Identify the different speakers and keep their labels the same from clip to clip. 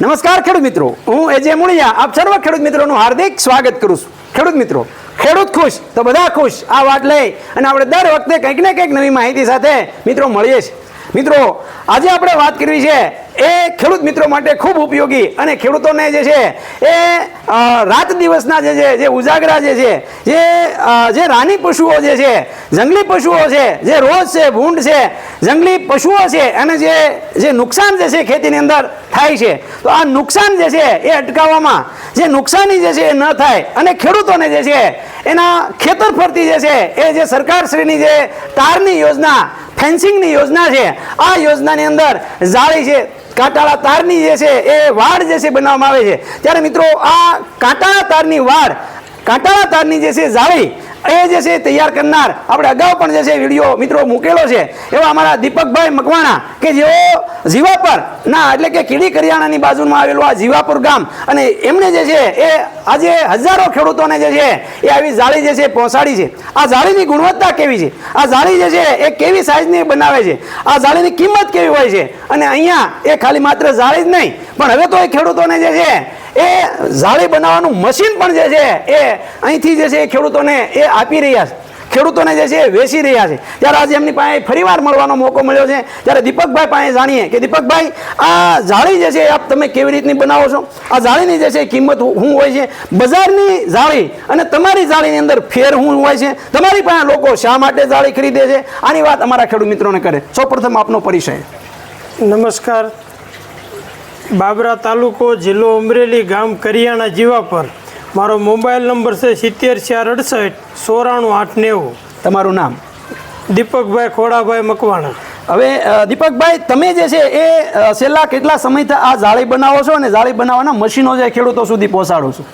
Speaker 1: નમસ્કાર ખેડૂત મિત્રો. હું એજે મુળિયા આપ સર્વ ખેડૂત મિત્રોનું હાર્દિક સ્વાગત કરું છું. ખેડૂત મિત્રો, ખેડૂત ખુશ તો બધા ખુશ, આ વાત લઈ અને આપણે દર વખતે કંઈક ને કંઈક નવી માહિતી સાથે મિત્રો મળીએ છીએ. મિત્રો, આજે આપણે વાત કરવી છે એ ખેડૂત મિત્રો માટે ખૂબ ઉપયોગી અને ખેડૂતોને જે છે એ રાત દિવસના જે છે, જે ઉજાગરા જે છે, જે જે રાની પશુઓ જે છે, જંગલી પશુઓ છે, જે રોજ છે, ભૂંડ છે જંગલી પશુઓ છે અને જે જે નુકસાન જે છે ખેતીની અંદર થાય છે, તો આ નુકસાન જે છે એ અટકાવવામાં, જે નુકસાની જે છે એ ન થાય અને ખેડૂતોને જે છે એના ખેતર ફરતી જે છે એ જે સરકારશ્રીની જે તારની યોજના, ફેન્સિંગની યોજના છે, આ યોજનાની અંદર જાળી છે, કાંટાળા તારની જે છે એ વાડ જે છે બનાવવામાં આવે છે. ત્યારે મિત્રો, આ કાંટાળા તારની વાડ, કાંટાળા તારની જે છે જાળી એ જે છે તૈયાર કરનાર આપણે અગાઉ પણ જે છે વીડિયો મિત્રો મૂકેલો છે, એવા અમારા દીપકભાઈ મકવાણા કે જેઓ જીવાપર, ના, એટલે કે કીડી કરિયાણાની બાજુમાં આવેલું આ જીવાપુર ગામ અને એમને જે છે એ આજે હજારો ખેડૂતોને જે છે એ આવી જાળી જે છે પહોંચાડી છે. આ જાળીની ગુણવત્તા કેવી છે? આ જાળી જે છે એ કેવી સાઇઝની બનાવે છે? આ જાળીની કિંમત કેવી હોય છે? અને અહીંયા એ ખાલી માત્ર જાળી જ નહીં, પણ હવે તો એ ખેડૂતોને જે છે એ જાળી બનાવવાનું મશીન પણ જે છે એ અહીંથી જે છે એ ખેડૂતોને એ આપી રહ્યા છે. ખેડૂતોને જે છે એ વેચી રહ્યા છે. ત્યારે આજે એમની પાસે ફરીવાર મળવાનો મોકો મળ્યો છે. ત્યારે દીપકભાઈ પાસે જાણીએ કે દીપકભાઈ, આ જાળી જે છે આપ તમે કેવી રીતની બનાવો છો? આ જાળીની જે છે કિંમત શું હોય છે? બજારની જાળી અને તમારી જાળીની અંદર ફેર શું હોય છે? તમારી પાસે લોકો શા માટે જાળી ખરીદે છે? આની વાત અમારા ખેડૂત મિત્રોને કરે. સૌપ્રથમ આપનો પરિચય.
Speaker 2: નમસ્કાર. બાબરા તાલુકો જિલ્લો અમરેલી ગામ કરિયાણા જીવાપર મારો મોબાઈલ નંબર છે સિત્તેર ચાર અડસઠ સોરાણું આઠ નેવું.
Speaker 1: તમારું નામ?
Speaker 2: દીપકભાઈ ખોડાભાઈ મકવાણા.
Speaker 1: હવે દીપકભાઈ તમે જે છે એ છેલ્લા કેટલા સમયથી આ જાળી બનાવો છો અને જાળી બનાવવાના મશીનો જે ખેડૂતો સુધી પહોંચાડો છો?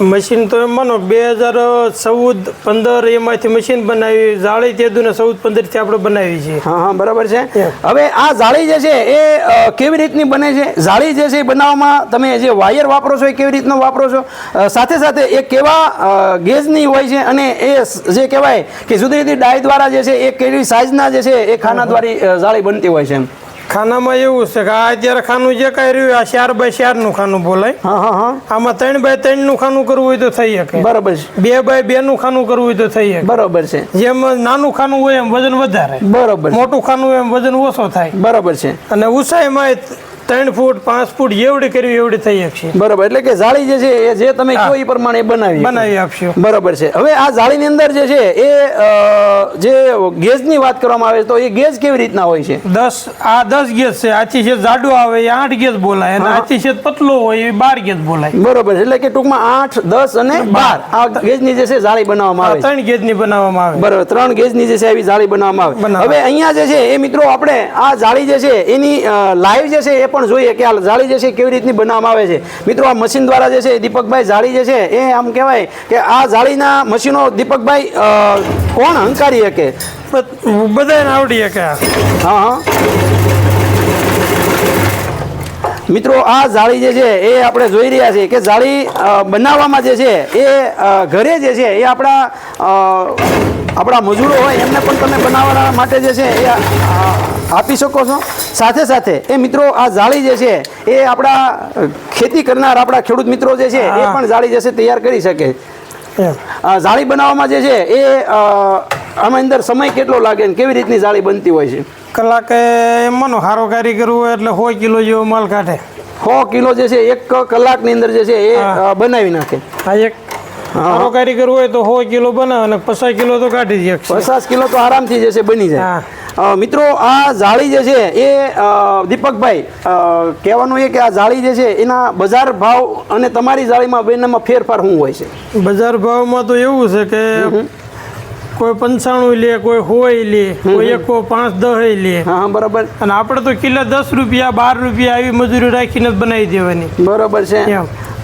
Speaker 2: મશીન તો એમ માનો બે હજાર ચૌદ પંદર એમાંથી મશીન બનાવી જાળી તેદુને ચૌદ પંદરથી આપણે બનાવી છે.
Speaker 1: હા હા બરાબર છે. હવે આ જાળી જે છે એ કેવી રીતની બને છે? જાળી જે છે એ બનાવવામાં તમે જે વાયર વાપરો છો એ કેવી રીતનો વાપરો છો? સાથે સાથે એ કેવા ગેજની હોય છે અને એ જે કહેવાય કે જુદી જુદી ડાય દ્વારા જે છે એ કેવી સાઇઝના જે છે એ ખાના દ્વારા જાળી બનતી હોય છે એમ.
Speaker 2: ખાનામાં એવું છે કે આ અત્યારે ખાનું જે કઈ રહ્યું આ ચાર બાય ચારનું ખાનું બોલાય.
Speaker 1: હા હા હા.
Speaker 2: આમાં ત્રણ બાય ત્રણનું ખાનું કરવું હોય તો થઈ શકે.
Speaker 1: બરાબર છે.
Speaker 2: બે બાય બેનું ખાનું કરવું હોય તો થઈ શકે.
Speaker 1: બરાબર છે.
Speaker 2: જેમ નાનું ખાનું હોય એમ વજન વધારે.
Speaker 1: બરાબર
Speaker 2: મોટું ખાનું હોય એમ વજન ઓછો થાય.
Speaker 1: બરાબર છે.
Speaker 2: અને ઊંચાઈમાં ત્રણ ફૂટ પાંચ ફૂટ જેવડી કરવી એવડી થઈ શકશે
Speaker 1: બરાબર એટલે કે જાળી જે છે એ જે તમે કહો એ પ્રમાણે બનાવી
Speaker 2: બનાવી આપશો.
Speaker 1: બરાબર છે. હવે આ જાળીની અંદર જે છે એ જે ગેજની વાત કરવામાં આવે તો એ ગેજ કેવી રીતના હોય છે?
Speaker 2: દસ આ દસ ગેસ છે આથી છે જાડો આવે એ આઠ ગેસ બોલાય અને આથી છે પતલો હોય એ બાર ગેસ બોલાય.
Speaker 1: બરોબર એટલે કે ટૂંકમાં આઠ દસ અને બાર. આ ગેજની જે છે જાળી બનાવવામાં આવે
Speaker 2: ત્રણ ગેજની બનાવવામાં આવે.
Speaker 1: બરોબર ત્રણ ગેજની જે છે એવી જાળી બનાવવામાં આવે. હવે અહીંયા જે છે એ મિત્રો આપણે આ જાળી જે છે એની લાઈવ જે છે એ પણ જોઈએ કે આ જાળી જે છે કેવી રીતની બનાવવામાં આવે છે. મિત્રો આ મશીન દ્વારા જે છે દીપકભાઈ જાળી જે છે એ આમ કહેવાય કે આ જાળીના મશીનો દીપકભાઈ કોણ હંકારી શકે?
Speaker 2: બધાને આવડી શકે
Speaker 1: હા હા. મિત્રો આ જાળી જે છે એ આપણે જોઈ રહ્યા છીએ કે જાળી બનાવવામાં જે છે એ ઘરે જે છે એ આપણા આપણા મજૂરો હોય એમને પણ તમે બનાવવા માટે જે છે એ આપી શકો છો. સાથે સાથે એ મિત્રો આ જાળી જે છે એ આપણા ખેતી કરનાર આપણા ખેડૂત મિત્રો જે છે એ પણ જાળી જે છે તૈયાર કરી શકે. આ જાળી બનાવવામાં જે છે એ આમાં અંદર સમય કેટલો લાગે ને કેવી રીતની જાળી બનતી હોય છે?
Speaker 2: કલાકે માનો હારો કારીગર હોય એટલે સો કિલો જેવો માલ કાઢે.
Speaker 1: સો કિલો જે છે એક કલાકની અંદર જે છે એ બનાવી નાખે.
Speaker 2: આ એક હારો કારીગર હોય તો સો કિલો બનાવે અને પચાસ કિલો તો કાઢી દે
Speaker 1: પચાસ કિલો તો આરામથી જે છે બની જાય. મિત્રો આ જાળી જે છે એ દીપકભાઈ કહેવાનું એ કે આ જાળી જે છે એના બજાર ભાવ અને તમારી જાળીમાં બંનેમાં ફેરફાર શું હોય છે?
Speaker 2: બજાર ભાવમાં તો એવું છે કે કોઈ પંચાણું લે કોઈ હોય લે કોઈ એકો પાંચ દહ લે.
Speaker 1: હા બરાબર.
Speaker 2: અને આપણે તો કિલો દસ રૂપિયા બાર રૂપિયા આવી મજૂરી રાખીને જ બનાવી દેવાની.
Speaker 1: બરાબર છે.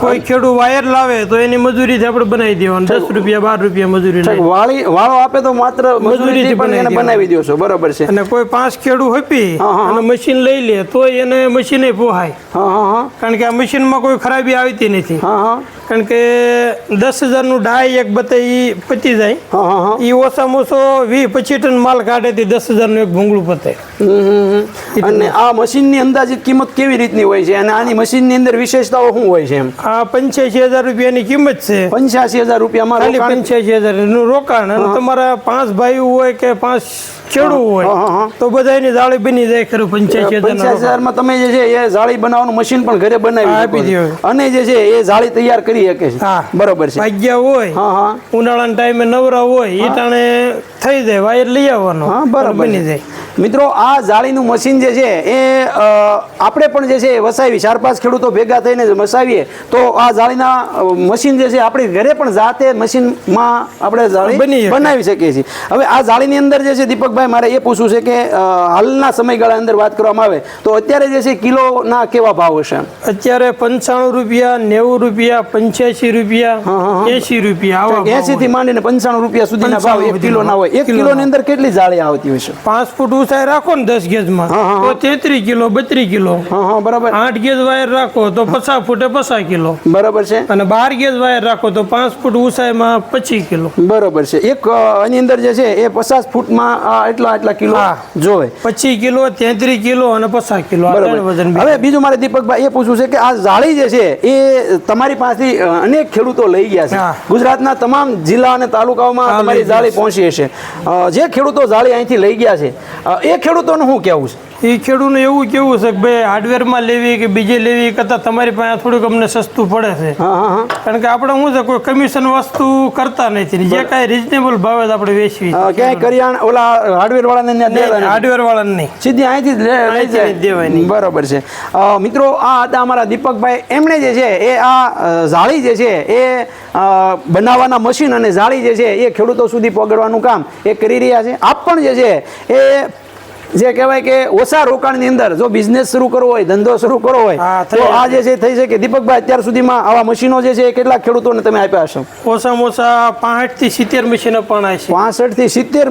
Speaker 2: કોઈ ખેડૂત વાયર લાવે તો એની મજૂરી આપણે બનાવી દેવાનું. દસ રૂપિયા બાર રૂપિયા મજૂરી
Speaker 1: વાળી વાળો આપે તો માત્ર મજૂરી પણ એને બનાવી દેશો બરોબર છે.
Speaker 2: અને કોઈ પાંચ ખેડૂત હપી અને મશીન લઈ લે તો એને મશીને પોહાય. કારણ કે આ મશીનમાં કોઈ ખરાબી આવતી નથી.
Speaker 1: હા હા.
Speaker 2: કારણ કે દસ હજારનું ડાય એક બતે એ પચી જાય. ઈ ઓછામાં ઓછો વીસ પચીસ ટન માલ કાઢે તે દસ હજારનું એક ભૂંગળું પતે.
Speaker 1: અને આ મશીનની અંદાજિત કિંમત કેવી રીતની હોય છે? અને આની મશીનની અંદર વિશેષતાઓ શું હોય છે એમ?
Speaker 2: આ પંચ્યાસી હજાર રૂપિયાની કિંમત છે.
Speaker 1: પંચ્યાસી હજાર રૂપિયામાં
Speaker 2: પંચ્યાસી હજારનું રોકાણ. અને તમારા પાંચ ભાઈ હોય કે પાંચ ખેડૂ
Speaker 1: હા, હા,
Speaker 2: હોય તો બધાની જાળી બની જાય ખરું પંચાયત
Speaker 1: પંચાયત
Speaker 2: હજાર
Speaker 1: હજારમાં તમે જે છે એ જાળી બનાવવાનું મશીન પણ ઘરે બનાવી
Speaker 2: આપી દે
Speaker 1: અને જે છે એ જાળી તૈયાર કરી શકે છે. બરોબર છે.
Speaker 2: ભાગ્યા હોય ઉનાળાના ટાઈમે નવરા હોય એ ટાણે થઈ જાય વાયર લઈ આવવાનો
Speaker 1: હા બરાબર
Speaker 2: બની જાય.
Speaker 1: મિત્રો આ જાળીનું મશીન જે છે એ આપણે પણ જે છે એ વસાવી ચાર પાંચ ખેડૂતો ભેગા થઈને જ વસાવીએ. તો આ જાળીના મશીન જે છે આપણે ઘરે પણ જાતે મશીનમાં આપણે જાળી
Speaker 2: બની
Speaker 1: બનાવી શકીએ છીએ. હવે આ જાળીની અંદર જે છે દીપકભાઈ મારે એ પૂછવું છે કે હાલના સમયગાળા અંદર વાત કરવામાં આવે તો અત્યારે જે છે કિલોના કેવા ભાવ હશે?
Speaker 2: અત્યારે પંચાણું રૂપિયા નેવું રૂપિયા પંચ્યાસી રૂપિયા એસી રૂપિયા
Speaker 1: એસી થી માંડીને પંચાણું રૂપિયા સુધીના ભાવ એક કિલોના હોય. એક
Speaker 2: કિલોની
Speaker 1: અંદર કેટલી જાળી આવતી હોય છે?
Speaker 2: પાંચ ફૂટ ઊંચાઈ રાખો ને દસ ગેજમાં તો તેત્રીસ કિલો બત્રીસ કિલો.
Speaker 1: હા હા બરાબર.
Speaker 2: આઠ ગેજ વાયર રાખો તો પચાસ ફૂટે પચાસ કિલો.
Speaker 1: બરાબર છે.
Speaker 2: અને બાર ગેજ વાયર રાખો તો પાંચ ફૂટ ઊંચાઈમાં પચીસ કિલો.
Speaker 1: બરોબર છે. એક એની અંદર જે છે એ પચાસ ફૂટમાં એટલા એટલા કિલો. જોવે.
Speaker 2: પચીસ કિલો તેત્રીસ કિલો અને પચાસ કિલો. વજન
Speaker 1: હવે બીજું મારે દીપકભાઈ એ પૂછવું છે કે આ જાળી જે છે એ તમારી પાસેથી અનેક ખેડૂતો લઈ ગયા છે. ગુજરાતના તમામ જિલ્લા અને તાલુકાઓમાં તમારી જાળી પહોંચી હશે. જે ખેડૂતો જાળી અહીંથી લઈ ગયા છે એ ખેડૂતોનું શું કહેવું છે?
Speaker 2: એ ખેડૂતને એવું કેવું છે કે ભાઈ હાર્ડવેરમાં લેવી કે બીજે લેવી કરતાં તમારી પાસે થોડુંક અમને સસ્તું પડે છે. કારણ કે આપણે શું છે કોઈ કમિશન વસ્તુ કરતા નથી જે કાંઈ રિઝનેબલ ભાવે જ આપણે વેચવી
Speaker 1: ક્યાંય કરિયાણ ઓલા હાર્ડવેર વાળાને.
Speaker 2: હાર્ડવેર વાળાને નહીં.
Speaker 1: સીધી અહીંથી
Speaker 2: દેવાય
Speaker 1: જાય છે. મિત્રો આ હતા અમારા દીપકભાઈ. એમણે જે છે એ આ જાળી જે છે એ બનાવવાના મશીન અને જાળી જે છે એ ખેડૂતો સુધી પહોંચાડવાનું કામ એ કરી રહ્યા છે. આપ પણ જે છે એ જે કહેવાય કે ઓછા રોકાણની અંદર જો બિઝનેસ શરૂ કરવો હોય ધંધો શરૂ કરવો હોય તો આ જે છે થઈ શકે દીપકભાઈ અત્યાર સુધીમાં આવા મશીનો જે છે કેટલા ખેડૂતોને તમે આપ્યા હશો?
Speaker 2: ઓછામાં ઓછા પાંઠથી સિત્તેર મશીનો પણ છે.
Speaker 1: પાસઠથી સિત્તેર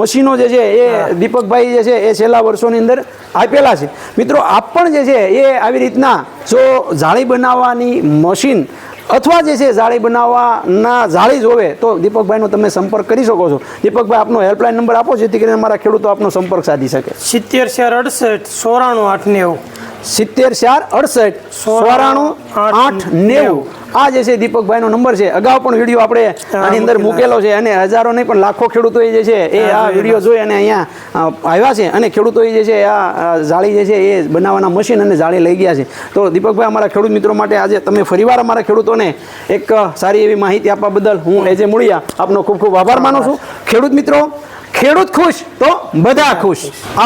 Speaker 1: મશીનો જે છે એ દીપકભાઈ જે છે એ છેલ્લા વર્ષોની અંદર આપેલા છે. મિત્રો આપ પણ જે છે એ આવી રીતના જો જાળી બનાવવાની મશીન અથવા જે છે, જાળી બનાવવાના જાળી જોવે તો દીપકભાઈનો તમે સંપર્ક કરી શકો છો. દીપકભાઈ, આપનો હેલ્પલાઇન નંબર આપો, જેથી કરીને અમારા ખેડૂતો આપનો સંપર્ક સાધી શકે.
Speaker 2: સિત્તેર ચાર અડસઠ સોરાણું આઠ નેવું
Speaker 1: સિત્તેર ચાર અડસઠ સોરાણું આઠ નેવું. આ જે છે દીપકભાઈનો નંબર છે. અગાઉ પણ વીડિયો આપણે આની અંદર મૂકેલો છે અને હજારો નહીં પણ લાખો ખેડૂતો જે છે એ આ વીડિયો જોઈ અને અહીંયા આવ્યા છે અને ખેડૂતોએ જે છે આ જાળી જે છે એ બનાવવાના મશીન અને જાળી લઈ ગયા છે. તો દીપકભાઈ અમારા ખેડૂત મિત્રો માટે આજે તમે ફરીવાર અમારા ખેડૂતોને એક સારી એવી માહિતી આપવા બદલ હું એજે મૂળિયા આપનો ખૂબ ખૂબ આભાર માનું છું. ખેડૂત મિત્રો ખેડૂત ખુશ તો બધા ખુશ. આભાર